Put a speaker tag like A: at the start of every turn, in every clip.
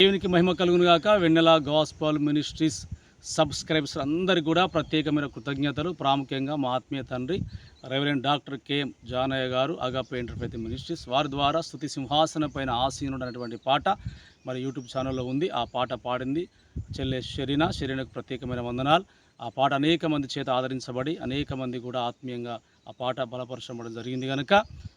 A: దేవునికి మహిమ కలుగును గాక. వెన్నెల గాస్పాల్ మినిస్ట్రీస్ సబ్స్క్రైబర్స్ అందరికీ కూడా ప్రత్యేకమైన కృతజ్ఞతలు. ప్రాముఖ్యంగా మా ఆత్మీయ తండ్రి రెవరెండ్ డాక్టర్ కెఎం జానయ్య గారు అగాపే ఇంటర్ఫేత్ మినిస్ట్రీస్ వారి ద్వారా స్థుతి సింహాసన పైన ఆసీనుడు అనేటువంటి పాట మరి యూట్యూబ్ ఛానల్లో ఉంది. ఆ పాట పాడింది చెల్లె షెరీనా. షెరీనాకు ప్రత్యేకమైన వందనాలు. ఆ పాట అనేక మంది చేత ఆదరించబడి అనేక మంది కూడా ఆత్మీయంగా ఆ పాట బలపరచబడడం జరిగింది కనుక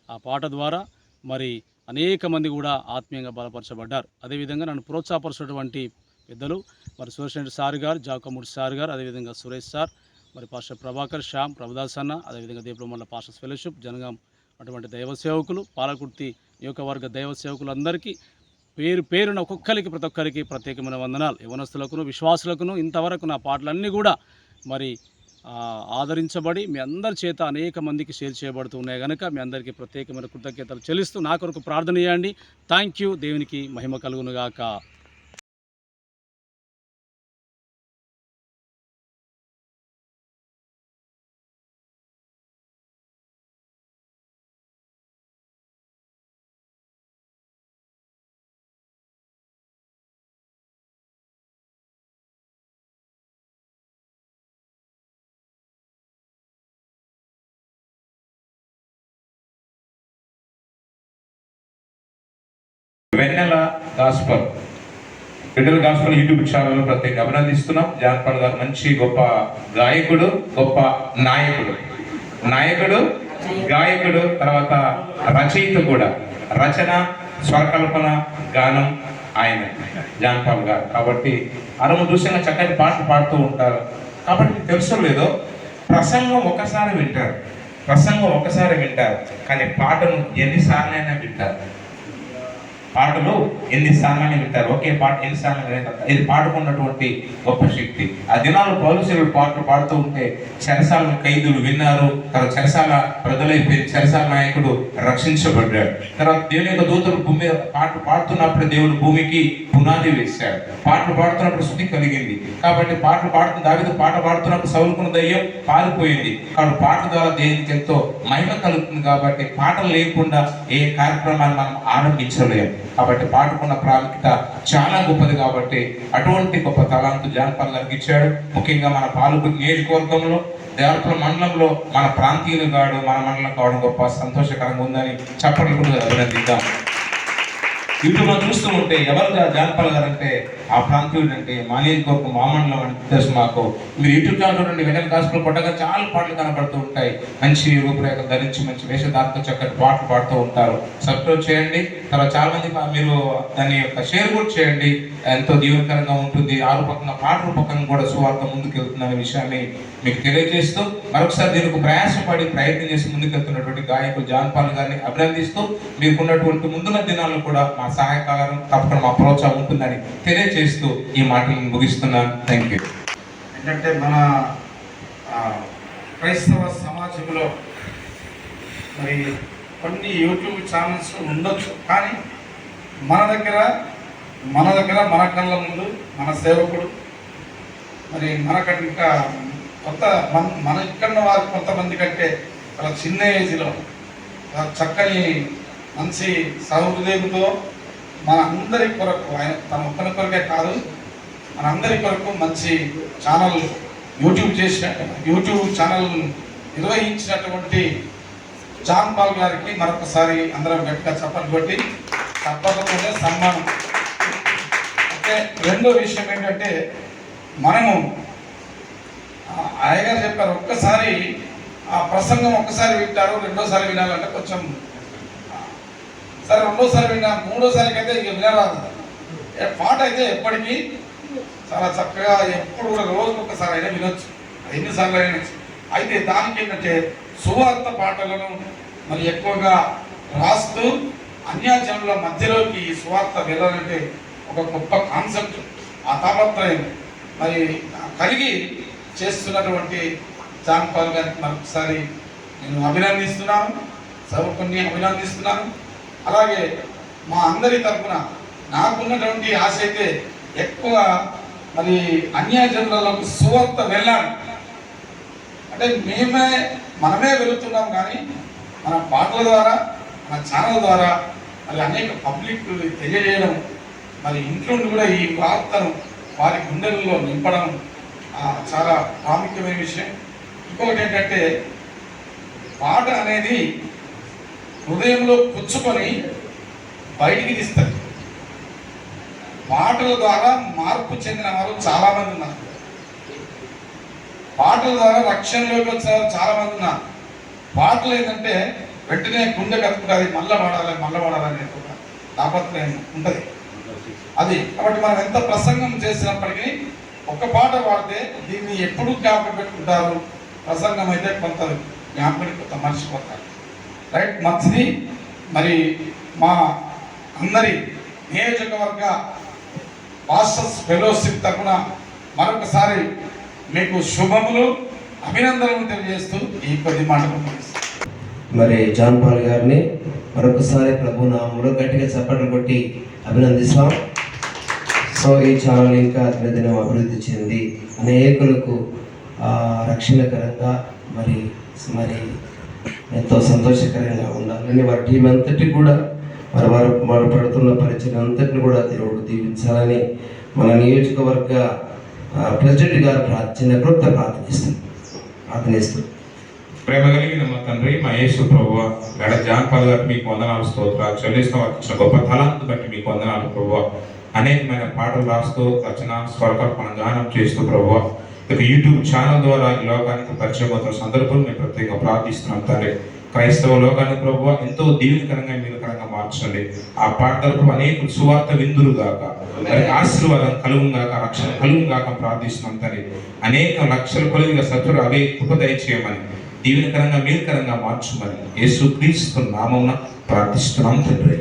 A: ఆ పాట ద్వారా మరి అనేక మంది కూడా ఆత్మీయంగా బలపరచబడ్డారు. అదేవిధంగా నన్ను ప్రోత్సాహపరిచినటువంటి పెద్దలు మరి సురేష్ సార్ గారు జాకమూడి సార్ గారు అదేవిధంగా సురేష్ సార్ మరి పాస్టర్ ప్రభాకర్ శ్యామ్ ప్రభుదాస్ అన్న అదేవిధంగా దీపమండల పాస్టర్స్ ఫెలోషిప్ జనగాం అటువంటి దైవ సేవకులు పాలకుర్తి నియోజకవర్గ దైవ సేవకులు అందరికీ పేరు పేరున ఒక్కొక్కరికి ప్రతి ఒక్కరికి ప్రత్యేకమైన వందనాలు. యవనస్తులకును విశ్వాసులకును ఇంతవరకు నా పాటలన్నీ కూడా మరి ఆదరించబడి మీ అందరి చేత అనేక మందికి షేర్ చేయబడుతున్నాయి కనుక మీ అందరికీ ప్రత్యేకమైన కృతజ్ఞతలు చెల్లిస్తూ నా కొరకు ప్రార్థన చేయండి. థ్యాంక్ యూ దేవునికి మహిమ కలుగునుగాక
B: Vennela gospel Vennela gospel YouTube channel ప్రత్యేక అభినందిస్తున్నాం. జాన్పాల్ గారు మంచి గొప్ప గాయకుడు గొప్ప నాయకుడు. నాయకుడు గాయకుడు తర్వాత రచయిత కూడా. రచన స్వరకల్పన గానం ఆయన జాన్పాల్ గారు. కాబట్టి అరము దృశ్యంగా చక్కని పాటలు పాడుతూ ఉంటారు. కాబట్టి తెలుసు లేదో ప్రసంగం ఒకసారి వింటారు. ప్రసంగం ఒకసారి వింటారు. కానీ పాటను ఎన్నిసార్లైనా వింటారు. పాటలు స్థానాలు పెట్టారు ఒకే పాట ఎన్ని స్థానాలు ఇది పాడుకున్నటువంటి గొప్ప శక్తి. ఆ దినాలు పౌరుషులు పాటలు పాడుతూ ఉంటే చెరసాల ఖైదులు విన్నారు. తర్వాత చెరసాల ప్రజలైపోయి చెరసాల నాయకుడు రక్షించబడ్డాడు. తర్వాత దేవుని యొక్క దూతలు భూమి పాటలు పాడుతున్నప్పుడు దేవుడు భూమికి పునాది వేశాడు. పాటలు పాడుతున్నప్పుడు శుద్ధి కలిగింది. కాబట్టి పాటలు పాడుతున్న దావితో పాట పాడుతున్నప్పుడు సౌలుకున్న దయ్యం పారిపోయింది. కాబట్టి పాట ద్వారా దేవునికి ఎంతో మహిమ కలుగుతుంది కాబట్టి పాటలు లేకుండా ఏ కార్యక్రమాన్ని మనం ఆరంభించలేము. కాబట్టి పాటకున్న ప్రాముఖ్యత చాలా గొప్పది కాబట్టి అటువంటి గొప్ప తలాంతు జానపల్ ఇచ్చాడు. ముఖ్యంగా మన పాలకుడు నియోజకవర్గంలో దేవతల మండలంలో మన ప్రాంతీయులు కాడు మన మండలం కావడం గొప్ప సంతోషకరంగా ఉందని చెప్పడం కూడా అభినందిద్దాం. యూట్యూబ్ మనం చూస్తూ ఉంటే ఎవరు జానపల్లగారు అంటే ఆ ప్రాంతీయుడు అంటే మా నియోజకవర్గం మా మండలం తెలుసు మాకు. మీరు యూట్యూబ్ ఛానల్ చూడండి వెనక కాసులు కొట్టగా చాలా పాటలు కనబడుతూ ఉంటాయి. మంచి రూపురేఖ ధరించి మంచి వేషధారతో చక్కటి పాటలు పాడుతూ ఉంటారు. సబ్స్క్రైబ్ చేయండి. తర్వాత చాలా మంది మీరు దాని యొక్క షేర్ కూడా చేయండి. ఎంతో దీవెనకరంగా ఉంటుంది. ఆ రూపకంగా పాట రూపకంగా కూడా సువార్త ముందుకు వెళ్తుందనే విషయాన్ని మీకు తెలియజేస్తూ మరొకసారి దీనికి ప్రయాసపడి ప్రయత్నం చేసి ముందుకెళ్తున్నటువంటి గాయకులు జాన్పాల్ గారిని అభినందిస్తూ మీకున్నటువంటి ముందున్న దినాల్లో కూడా మా సహాయకారం తప్పకుండా మా ప్రోత్సాహం ఉంటుందని తెలియజేస్తూ ఈ మాటలను ముగిస్తున్నాను. థ్యాంక్ యూ
C: ఏంటంటే మన క్రైస్తవ సమాజంలో మరి కొన్ని యూట్యూబ్ ఛానల్స్ ఉండొచ్చు. కానీ మన దగ్గర మన దగ్గర మన కళ్ళ ముందు మన సేవకుడు మరి మనకంటే ఇంకా కొత్త మన మన ఇక్కడ వారు కొంతమంది కంటే చాలా చిన్న ఏజ్లో చక్కని మంచి సహృదయంతో మన అందరి కొరకు ఆయన తన ఒక్కరి కొరకే కాదు మన అందరి కొరకు మంచి ఛానల్ యూట్యూబ్ చేసిన యూట్యూబ్ ఛానల్ నిర్వహించినటువంటి జాన్ పాల్ గారికి మరొకసారి అందరం గట్టిగా చప్పట్లు కొట్టి తప్పకపోతే సన్మానం. అంటే రెండో విషయం ఏంటంటే మనము అయ్యగారు చెప్పారు ఒక్కసారి ఆ ప్రసంగం ఒక్కసారి వింటారు రెండోసారి వినాలంటే కొంచెం సరే రెండోసారి విన్నా మూడోసారికి అయితే ఇక వినరాదు. ఏ పాట అయితే ఎప్పటికీ చాలా చక్కగా ఎప్పుడు కూడా రోజు ఒక్కసారి అయినా వినొచ్చు. ఎన్నిసార్లు అయినా అయితే దానికి ఏంటంటే సువార్త పాటలను మరి ఎక్కువగా రాస్తూ అన్యాజనుల మధ్యలోకి ఈ సువార్త వెళ్ళాలంటే ఒక గొప్ప కాన్సెప్ట్ ఆ తాపత్రయం మరి కలిగి చేస్తున్నటువంటి జాన్ పాల్ గారికి మరొకసారి నేను అభినందిస్తున్నాను సభకుని అభినందిస్తున్నాను. అలాగే మా అందరి తరఫున నాకున్నటువంటి ఆశ అయితే ఎక్కువ మరి అన్యాజనులకు సువార్త వెళ్ళాలి. అంటే మేమే మనమే వెళుతున్నాం కానీ మన పాటల ద్వారా మన ఛానల్ ద్వారా మరి అనేక పబ్లిక్ తెలియజేయడం మరి ఇంట్లో కూడా ఈ వార్తను వారి గుండెల్లో నింపడం చాలా ప్రాముఖ్యమైన విషయం. ఇంకొకటి ఏంటంటే పాట అనేది హృదయంలో పుచ్చుకొని బయటికి తీస్తారు పాటల ద్వారా మార్పు చెందిన వారు చాలా మంది ఉన్నారు. పాటల ద్వారా రక్షణలోకి వచ్చిన చాలా మంది ఉన్నారు. పాటలు ఏంటంటే వెంటనే గుండె కట్టుకుంటుంది మళ్ళీ వాడాలి మళ్ళీ వాడాలని ఒక తాపత్రయం ఉంటుంది. అది. కాబట్టి మనం ఎంత ప్రసంగం చేసినప్పటికీ ఒక పాట పాడితే దీన్ని ఎప్పుడు జ్ఞాపకం పెట్టుకుంటారు? ప్రసంగం అయితే కొంత జ్ఞాపకం కొంత మర్చిపోతారు రైట్? మంచిది మరి మా అందరి నియోజకవర్గ మాస్టర్స్ ఫెలోషిప్ తరఫున మరొకసారి మీకు శుభములు అభినందనలు తెలియజేస్తూ ఈ కొద్ది మాటలు
D: మరి జాన్ పాల్ గారిని మరొకసారి ప్రభు నామంలో గట్టిగా చప్పట్లు కొట్టి అభినందిస్తాం. సో ఈ ఛానల్ ఇంకా దినదినం అభివృద్ధి చెంది అనేకులకు రక్షణకరంగా మరి మరి ఎంతో సంతోషకరంగా ఉండాలని వారి టీం అంతటి కూడా మరి వారు వారు పడుతున్న పరిచయం అంతటిని కూడా దేవుడు దీవించాలని మన నియోజకవర్గ ప్రెసిడెంట్ గారు ప్రార్థన కృప్త ప్రార్థనిస్తాం ప్రార్థనిస్తాం.
B: ప్రేమ కలిగిన మా తండ్రి మా యేసు ప్రభు గడ జాన్ పాల్ గారు మీకు వందనాలు స్తోత్రాలు చెల్లిస్తున్న వారికి ఇచ్చిన గొప్ప తలాంతి బట్టి మీకు వందనాలు ప్రభు అనేకమైన పాటలు రాస్తూ రచన స్వరకల్పన గానం చేస్తూ ప్రభు ఇక యూట్యూబ్ ఛానల్ ద్వారా ఈ లోకానికి పరిచయం అవుతున్న సందర్భంలో మేము ప్రత్యేకంగా ప్రార్థిస్తున్నాం తండ్రి. క్రైస్తవ లోకాన్ని ప్రభు ఎంతో దీవెనకరంగా మీలకరంగా మార్చండి ఆ పాటలకు అనేక సువార్త విందులు గాక మరి ఆశీర్వాదం కలుగు గాక రక్షణ కలుగు గాక ప్రార్థిస్తున్నాం తండ్రి అనేక లక్షల కొలిదిగా సత్తులు అవే కృప దయచేయమని దీవెనకరంగా మేలుకరంగా మార్చుమని యేసు క్రీస్తు నామమున ప్రార్థిస్తున్నాం తండ్రి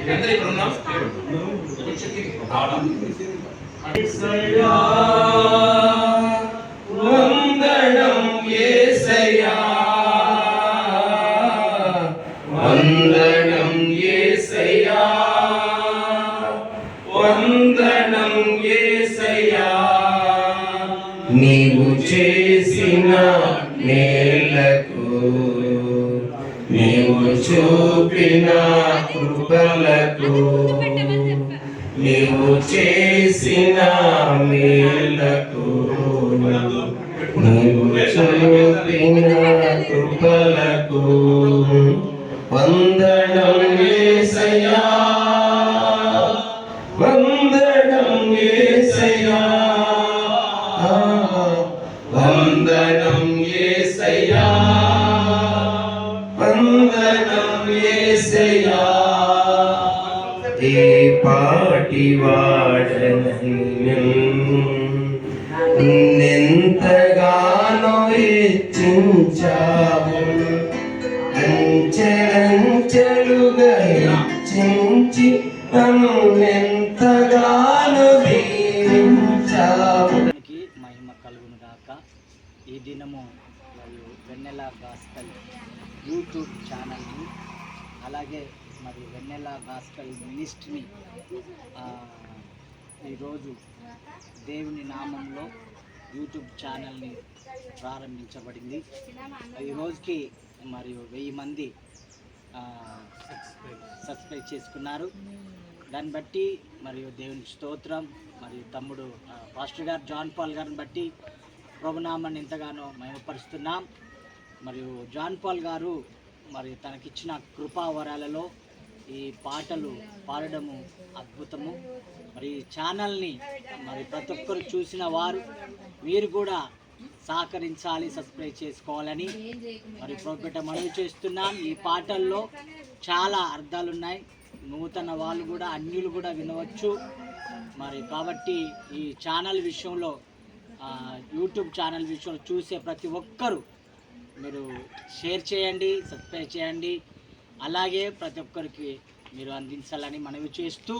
D: వందనం ఇక్కడ ఉన్నాం నీవు చేసిన మేలకు నీవు చూపిన కృపలకు నీవు చేసిన మేలకు నీవు చూపిన కృపలకు వందనం వేసయా ఏ పాటి వాడనని నిన్నెంతగానో హెచ్చించావు. అంచెలంచెలుగా హెచ్చించి నన్ను ఎంతగానో దీవించావు
E: మహిమ కలుగును గాక. ఈ దినము మరియు వెన్నెల గాస్కల్ యూట్యూబ్ ఛానల్ని అలాగే మరి వెన్నెల గాస్కల్ మినిస్ట్రీని ఈరోజు దేవుని నామంలో యూట్యూబ్ ఛానల్ని ప్రారంభించబడింది. ఈ రోజుకి మరియు వెయ్యి మంది సబ్స్క్రైబ్ చేసుకున్నారు. దాన్ని బట్టి మరియు దేవుని స్తోత్రం మరియు తమ్ముడు పాస్టర్ గారు జాన్ పాల్ గారిని బట్టి ప్రభునామాన్ని ఎంతగానో మహిమపరుస్తున్నాం. మరియు జాన్ పాల్ గారు మరి తనకిచ్చిన కృపా వరాలలో ఈ పాటలు పాడడము అద్భుతము. మరి ఈ ఛానల్ని మరి ప్రతి ఒక్కరు చూసిన వారు మీరు కూడా సహకరించాలి సబ్స్క్రైబ్ చేసుకోవాలని. మరి ప్రోగ్రాం మనవి చేస్తున్నాం. ఈ పాటల్లో చాలా అర్థాలు ఉన్నాయి నూతన వాళ్ళు కూడా అన్యులు కూడా వినవచ్చు. మరి కాబట్టి ఈ ఛానల్ విషయంలో యూట్యూబ్ ఛానల్ విషయంలో చూసే ప్రతి ఒక్కరూ మీరు షేర్ చేయండి సబ్స్క్రైబ్ చేయండి. అలాగే ప్రతి ఒక్కరికి మీరు అందించాలని మనవి చేస్తూ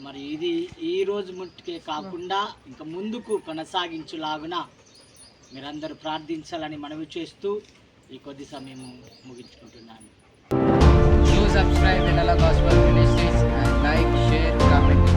E: మరి ఇది ఈ రోజు ముట్టుకే కాకుండా ఇంకా ముందుకు కొనసాగించులాగున మీరందరూ ప్రార్థించాలని మనవి చేస్తూ ఈ కొద్ది సమయం ముగించుకుంటున్నాను
F: Do subscribe and like, share, comment.